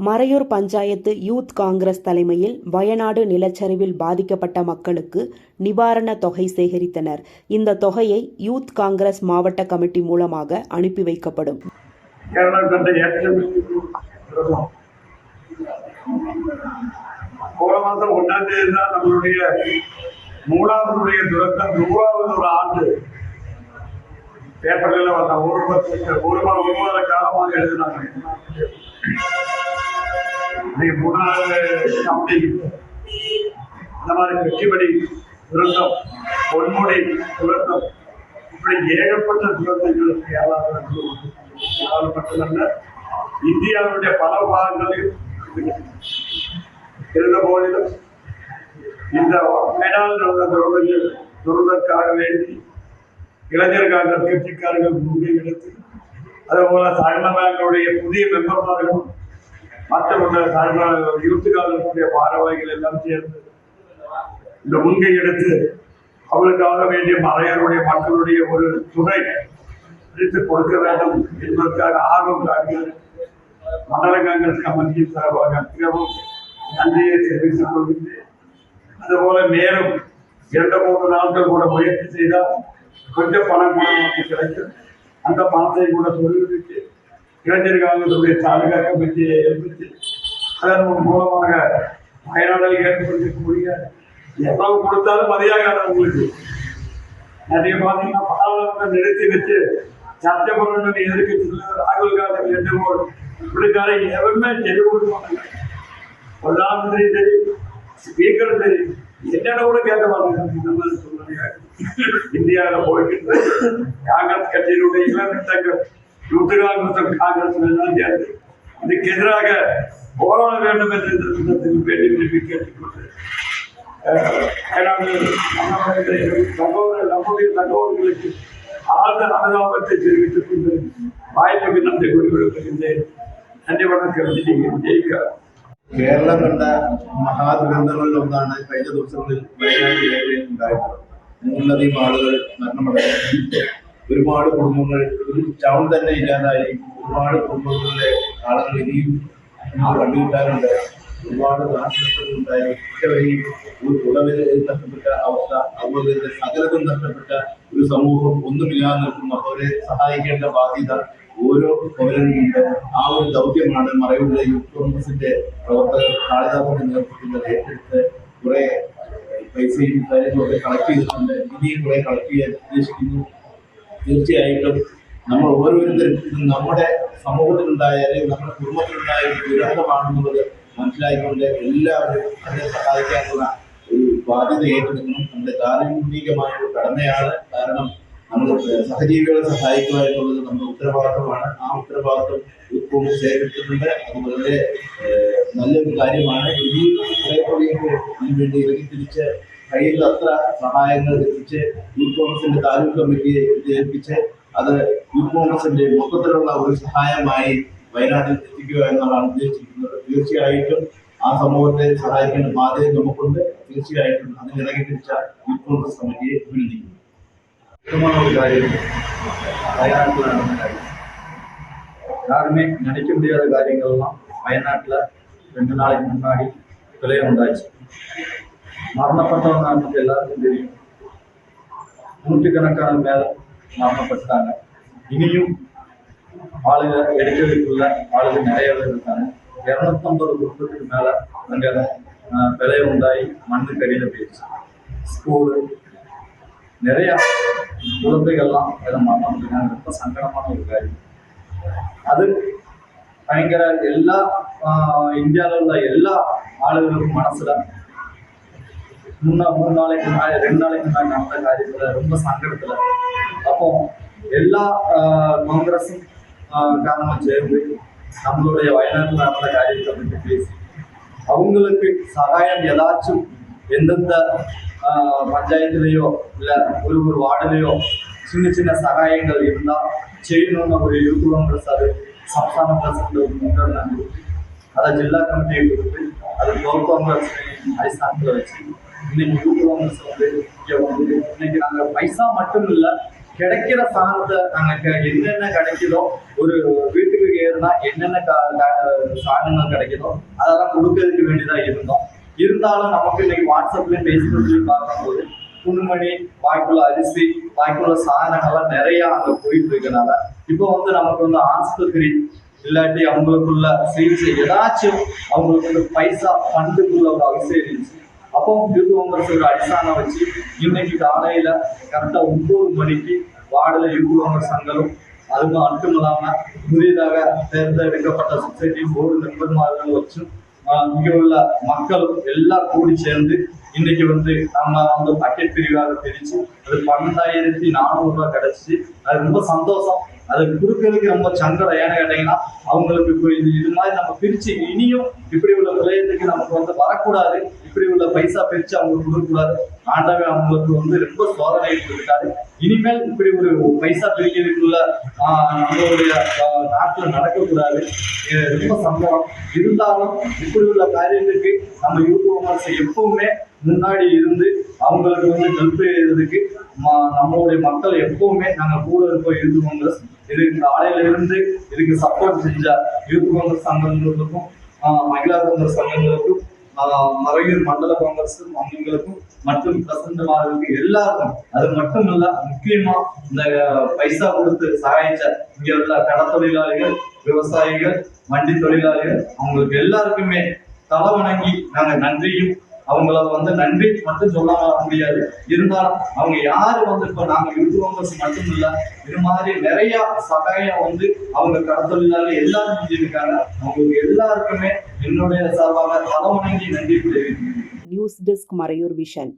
Maraiyur panchayat youth Congress தலைமையில் வயநாடு நிலச்சரிவில் பாதிக்கப்பட்ட மக்களுக்கு நிவாரண தொகை சேகரித்தனர். இந்த தொகையை யூத் காங்கிரஸ் மாவட்ட கமிட்டி மூலமாக அனுப்பி வைக்கப்படும். போன மாதம் ஒன்றாம் தேதி தான் நம்மளுடைய மூணாவதுடைய துரத்தம் நூறாவது ஒரு ஆண்டு பேப்பர்களில் வந்த ஒரு பத்து ஒரு மா- ஒரு மாத காலமாக எழுதினாங்க. இன்னைக்கு மூணாவது கமிட்டி இந்த மாதிரி வெற்றிபடி துரந்தம் பொன்முடி துரந்தம் இப்படி ஏகப்பட்ட துரந்தங்கள் கேரளாவில் நடந்து மட்டுமல்ல இந்தியாவுடைய பல பாகங்களில் இருந்த போதிலும் இந்த வயநாடு நடந்த துரந்தங்கள் துரதற்காக வேண்டி இளைஞர் கட்சிக்காரர்கள் முன்கை எடுத்து அதே போல பேங்குடைய புதிய மெம்பர்மார்களும் மற்ற சார்பாக யூத்துக்காரர்களுடைய பாரவாய்கள் எல்லாம் சேர்ந்து இந்த முன்கை எடுத்து அவளுக்காக வேண்டிய மறையருடைய மக்களுடைய ஒரு துணை பிரித்து கொடுக்க வேண்டும் என்பதற்காக ஆர்வம் காட்டியது மண்டல காங்கிரஸ் கமிட்டியின் சார்பாக மிகவும் நன்றியை தெரிவித்துக் கொள்கின்றேன். அதுபோல மேலும் இரண்டு மூன்று நாட்கள் கூட முயற்சி செய்தால் கொஞ்சம் பணம் கூட நமக்கு கிடைக்கும். அந்த பணத்தை கூட தொழிலுக்கு இளைஞர் காங்கிரசுடைய தாலுகா கமிட்டியை ஏற்படுத்தி அதன் மூலமாக வயநாடில் ஏற்படுத்தக்கூடிய எவ்வளவு கொடுத்தாலும் மதியாக உங்களுக்கு நிறைய பார்த்தீங்கன்னா பாராளுமன்றம் நிறுத்தி வச்சு சர்ச்சை பண்ணணும்னு எதிர்க்கட்சியில் ராகுல் காந்தி என்று போல் இப்படிக்கார எவருமே செடி கொடுக்க மாட்டாங்க பிரதானமந்திரி சரி ஸ்பீக்கர் சரி என்னென்ன கூட கேட்க மாட்டாங்க இந்த மாதிரி சொல்றாங்க இந்தியாவில் போய்கிட்டு காங்கிரஸ் கட்சியினுடைய இளம் யூத் காங்கிரஸ் காங்கிரஸ் எல்லாம் சேர்ந்து இதுக்கு எதிராக போராட வேண்டும் என்று இந்த திட்டத்தில் வேண்டி விரும்பி கேட்டுக்கொண்டு நம்முடைய தகவல் நம்முடைய தகவல்களுக்கு ஆழ்ந்த அனுதாபத்தை தெரிவித்துக் கொண்டு வாய்ப்புக்கு நன்றி கூறிவிடுகின்றேன் நன்றி வணக்கம் ஜெயிக்க കേരളം കണ്ട മഹാദുരന്തങ്ങളിൽ ഒന്നാണ് കഴിഞ്ഞ ദിവസങ്ങളിൽ വയനാട് മേഖലയിൽ ഉണ്ടായിട്ടുള്ളത് മൂന്നിലധികം ആളുകൾ മരണമടഞ്ഞു ഒരുപാട് കുടുംബങ്ങൾ ഒരു ടൗൺ തന്നെ ഇല്ലാതായി. ഒരുപാട് കുടുംബങ്ങളിലെ ആളുകൾ ഇനിയും കണ്ടുകിട്ടാറുണ്ട് ഒരുപാട് നാശനഷ്ടങ്ങളുണ്ടായി. ഒറ്റവഴി ഒരു ഉടവിൽ നഷ്ടപ്പെട്ട അവസ്ഥ അതുപോലെ തന്നെ സകലതും നഷ്ടപ്പെട്ട ഒരു സമൂഹം ഒന്നുമില്ലാതെ നിൽക്കുന്നു. അവരെ സഹായിക്കേണ്ട ബാധ്യത ഓരോ പൗരനുമുണ്ട് ആ ഒരു ദൗത്യമാണ് മറയൂരിലെ യൂത്ത് കോൺഗ്രസിന്റെ പ്രവർത്തകർ കാളിദാസിന്റെ നേതൃത്വത്തിൽ ഏറ്റെടുത്ത് കുറെ പൈസയും കാര്യങ്ങളൊക്കെ കളക്ട് ചെയ്തിട്ടുണ്ട്. ഇനിയും കുറെ കളക്ട് ചെയ്യാൻ ഉദ്ദേശിക്കുന്നു. തീർച്ചയായിട്ടും നമ്മൾ ഓരോരുത്തരും നമ്മുടെ സമൂഹത്തിലുണ്ടായ അല്ലെങ്കിൽ നമ്മുടെ കുടുംബത്തിലുണ്ടായ ദുരന്തമാണെന്നുള്ളത് മനസ്സിലായിക്കൊണ്ട് എല്ലാവരും അതിനെ സഹായിക്കാനുള്ള ഒരു ബാധ്യത ഏറ്റെടുക്കണം. നമ്മുടെ ധാർമ്മികമായ ഒരു കടമയാണ്. കാരണം നമ്മൾ സഹജീവികളെ സഹായിക്കുക എന്നുള്ളത് നമ്മുടെ ഉത്തരവാദിത്തമാണ് ആ ഉത്തരവാദിത്തം ഇപ്പോൾ ശേഖരിച്ചിട്ടുണ്ട്. അത് വളരെ നല്ലൊരു കാര്യമാണ്. ഇനിയും കുറെ കൂടി ഇതിനു വേണ്ടി ഇറങ്ങി തിരിച്ച് കഴിയുന്ന അത്ര സഹായങ്ങൾ എത്തിച്ച് യൂത്ത് കോൺഗ്രസിന്റെ താലൂക്ക് കമ്മിറ്റിയെ ഇത് ഏൽപ്പിച്ച് അത് യൂത്ത് കോൺഗ്രസിന്റെ മൊത്തത്തിലുള്ള ഒരു സഹായമായി വയനാട്ടിൽ എത്തിക്കുക എന്നതാണ് ഉദ്ദേശിക്കുന്നത് തീർച്ചയായിട്ടും ആ സമൂഹത്തെ സഹായിക്കേണ്ട ബാധ്യത നമുക്കുണ്ട് തീർച്ചയായിട്ടും അതിന് ഇറങ്ങി തിരിച്ച യൂത്ത് കോൺഗ്രസ് കമ്മിറ്റിയെ അഭിനന്ദിക്കുന്നു முக்கியமான ஒரு காரியம் வயநாட்டில் நடந்த காரியம் யாருமே நினைக்க முடியாத காரியங்கள்லாம் வயநாட்டில் ரெண்டு நாளைக்கு முன்னாடி விளைய உண்டாச்சு மரணப்பட்டவங்க நமக்கு எல்லாருக்கும் தெரியும். நூற்றுக்கணக்கான மேல மரணப்பட்டாங்க இனியும் ஆளுங்க எடுக்கிறதுக்குள்ள ஆளுங்க நிறைய பேர் இருக்காங்க. இரநூத்தம்பது குடும்பத்துக்கு மேல அங்கே விளைய உண்டாகி மண்ணு கடியில் போயிடுச்சு. ஸ்கூலு நிறைய குழந்தைகள்லாம் அதில் மரணம் அடைஞ்சாங்க. ரொம்ப சங்கடமான ஒரு காரியம். அது பயங்கர எல்லா இந்தியாவில் உள்ள எல்லா ஆளுகளுக்கும் மனசுல முன்னா மூணு நாளைக்கு முன்னாடி ரெண்டு நாளைக்கு முன்னாடி நடந்த காரியத்துல ரொம்ப சங்கடத்துல. அப்போ எல்லா காங்கிரஸும் ஆஹ், சேர்ந்து நம்மளுடைய வயநாட்டில் நடந்த காரியத்தை பற்றி பேசி அவங்களுக்கு சகாயம் ஏதாச்சும் எந்தெந்த பஞ்சாயத்துலேயோ இல்லை ஒரு ஒரு வார்டுலேயோ சின்ன சின்ன சகாயங்கள் இருந்தால் செய்யணும்னு ஒரு யூத் காங்கிரஸ் அது சம்ஸ்தான பிரசிடண்ட் கொடுத்து அதை ஜில்லா கமிட்டியை கொடுத்து அது லோன் காமர்ஸ் அது வச்சு இன்னைக்கு யூ காமர்ஸ் வந்து இங்கே வந்து இன்னைக்கு நாங்கள் பைசா மட்டும் இல்லை கிடைக்கிற சாணத்தை நாங்கள் என்னென்ன கிடைக்குதோ ஒரு வீட்டுக்கு ஏறுனா என்னென்ன சாணங்கள் கிடைக்குதோ அதெல்லாம் கொடுக்கறதுக்கு வேண்டியதாக இருந்தோம். இருந்தாலும் நமக்கு இன்னைக்கு வாட்ஸ்அப்லயும் ஃபேஸ்புக்லயும் பார்க்கும்போது புண்மணி வாய்க்குள்ள அரிசி வாய்க்குள்ள சாணங்கள்லாம் நிறையா அங்கே போயிட்டு இருக்கனால இப்போ வந்து நமக்கு வந்து ஆஸ்பத்திரி இல்லாட்டி அவங்களுக்குள்ள சிகிச்சை ஏதாச்சும் அவங்களுக்கு வந்து பைசா ஃபண்டுக்குள்ள ஒரு அவசியம் இருந்துச்சு. அப்போ யூத் ஒரு அடிസ്ഥാனம் வச்சு இன்னைக்கு காலையில கரெக்டா ஒன்பது மணிக்கு வார்டில் யூத் சங்கமும் அது மட்டும் இல்லாம புதிதாக தேர்ந்தெடுக்கப்பட்ட சொசைட்டி போர்டு மெம்பர்மார்கள் வச்சும் ஆஹ் உள்ள மக்களும் எல்லாம் கூடி சேர்ந்து இன்னைக்கு வந்து நம்ம வந்து பக்கெட் பிரிவாக பிரிச்சு அது பன்னெண்டாயிரத்தி நானூறு ரூபாய் கிடைச்சிச்சு. அது ரொம்ப சந்தோஷம். அது கொடுக்கறதுக்கு ரொம்ப சங்கடம். ஏன்னு கேட்டீங்கன்னா அவங்களுக்கு இப்போ இது இது மாதிரி நம்ம பிரிச்சு இனியும் இப்படி உள்ள விளையத்துக்கு நமக்கு வந்து வரக்கூடாது. இப்படி உள்ள பைசா பிரிச்சு அவங்களுக்கு கொடுக்கக்கூடாது. ஆண்டவே அவங்களுக்கு வந்து ரொம்ப சோதனை இருக்காரு இனிமேல் இப்படி ஒரு பைசா பிரிக்கிறதுக்குள்ள நம்மளுடைய நாட்டில் நடக்கக்கூடாது. ரொம்ப சம்பவம். இருந்தாலும் இப்படி உள்ள காரியத்துக்கு நம்ம யூத் எப்பவுமே முன்னாடி இருந்து அவங்களுக்கு வந்து ஹெல்ப் செய்யறதுக்கு நம்மளுடைய மக்கள் எப்பவுமே நாங்கள் கூட இருப்போம் யூத் இதுக்கு காலையில இருந்து இதுக்கு சப்போர்ட் செஞ்ச யூத் காங்கிரஸ் சங்கங்களுக்கும் மகிழா காங்கிரஸ் சங்கங்களுக்கும் மறையூர் மண்டல காங்கிரஸ் அங்கங்களுக்கும் மற்றும் பிரசண்டமாருக்கு எல்லாருக்கும் அது மட்டும் இல்ல முக்கியமா இந்த பைசா கொடுத்து சகாயிச்ச இங்க உள்ள கடத்தொழிலாளிகள் விவசாயிகள் வண்டி தொழிலாளிகள் அவங்களுக்கு எல்லாருக்குமே தலை வணங்கி நாங்க நன்றியும் அவங்கள வந்து நன்றி மட்டும் சொல்ல முடியாது. இருந்தாலும் அவங்க யாரு வந்து இப்ப நாங்க யூடியூபர்ஸ் மட்டும் இல்ல இது மாதிரி நிறைய சகாயம் வந்து அவங்க கடத்தொழிலாளி எல்லாரும் செஞ்சிருக்காங்க. அவங்களுக்கு எல்லாருக்குமே என்னுடைய சார்பாக தலை நன்றி தெரிவிக்கிறேன் நியூஸ் டெஸ்க் மறையூர் விஷன்